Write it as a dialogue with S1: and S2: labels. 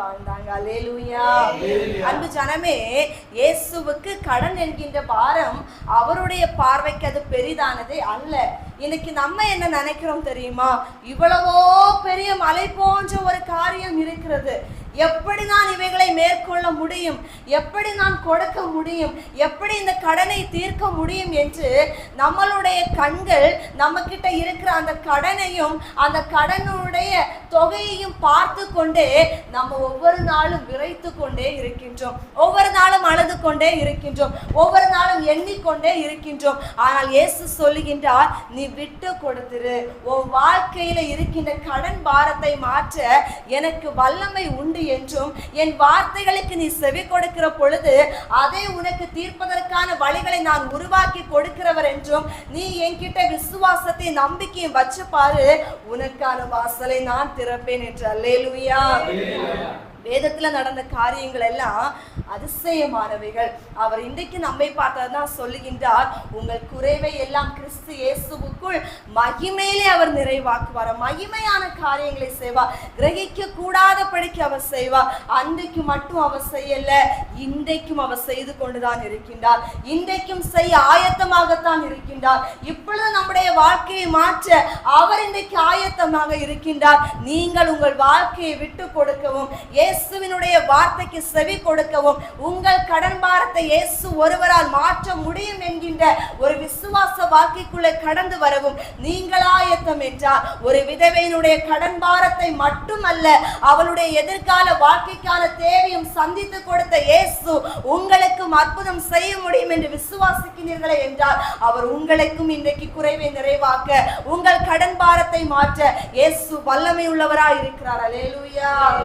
S1: வாழ்ந்தாங்க. அல்லேலூயா அன்பு ஜனமே இயேசுவுக்கு கடன் என்கின்ற பாரம் அவருடைய பார்வைக்கு அது பெரிதானதே அல்ல. இன்னைக்கு நம்ம என்ன நினைக்கிறோம் தெரியுமா? இவ்வளவோ பெரிய மலை போன்ற ஒரு காரியம் இருக்கிறது. எப்படி நான் இவைகளை மேற்கொள்ள முடியும்? எப்படி நான் கொடுக்க முடியும்? எப்படி இந்த கடனை தீர்க்க முடியும் என்று நம்மளுடைய கண்கள் நம்மக்கிட்ட இருக்கிற அந்த கடனையும் அந்த கடனுடைய தொகையையும் பார்த்து கொண்டே நம்ம ஒவ்வொரு நாளும் விரைத்து கொண்டே இருக்கின்றோம். ஒவ்வொரு நாளும் அழுது கொண்டே இருக்கின்றோம். ஒவ்வொரு நாளும் எண்ணிக்கொண்டே இருக்கின்றோம். ஆனால் இயேசு சொல்லுகின்றார் நீ விட்டு கொடுத்துரு. உன் வாழ்க்கையில இருக்கின்ற கடன் பாரத்தை மாற்ற எனக்கு வல்லமை உண்டு என்றும் என் வார்த்தைகளுக்கு நீ செவி கொடுக்கிற பொழுது அதை உனக்கு தீர்ப்பதற்கான வழிகளை நான் உருவாக்கி கொடுக்கிறவர் என்றும் நீ என்கிட்ட விசுவாசத்தை நம்பிக்கையும் வச்சு பாரு உனக்கான வாசலை நான் திறப்பேன் என்று. அல்லேலுயா. வேதத்துல நடந்த காரியங்கள் எல்லாம் அதிசயமானவைகள். அவர் இன்றைக்கு நம்மை பார்த்ததான் சொல்லுகின்றார் உங்கள் குறைவை எல்லாம் கிறிஸ்து இயேசுவுக்குள் மகிமையிலே அவர் நிறைவாக்குவார். மகிமையான காரியங்களை செய்வார் கிரகிக்க கூடாதபடிக்கு அவர் செய்வார் அன்றைக்கு மட்டும் அவர் செய்யல இன்றைக்கும் அவர் செய்து கொண்டுதான் இருக்கின்றார். இன்றைக்கும் செய்ய ஆயத்தமாகத்தான் இருக்கின்றார். இப்பொழுது நம்முடைய வாழ்க்கையை மாற்ற அவர் இன்றைக்கு ஆயத்த ஆயத்தமாக இருக்கின்றார். நீங்கள் உங்கள் வாழ்க்கையை விட்டு கொடுக்கவும் இயேசுவினுடைய வார்த்தைக்கு செவி கொடுக்கவும் உங்கள் கடன் பாரத்தை இயேசு ஒருவரால் மாற்ற முடியும் என்கின்ற ஒரு விசுவாச வாழ்க்கைக்குள்ளே கடந்து வரவும் நீங்களாயத்தம் என்றார். ஒரு விதவையினுடைய கடன் பாரத்தை மட்டுமல்ல அவளுடைய எதிர்கால வாழ்க்கைக்கான தேவையும் சந்தித்து கொடுத்த இயேசு உங்களுக்கும் அற்புதம் செய்ய முடியும் என்று விசுவாசிக்கிறீர்களே என்றால் அவர் உங்களுக்கும் இன்றைக்கு குறைவை நிறைவாக்க உங்கள் கடன் பாரத்தை மாற்ற இயேசு வல்லமை உள்ளவராய் இருக்கிறார் அல்லேலூயா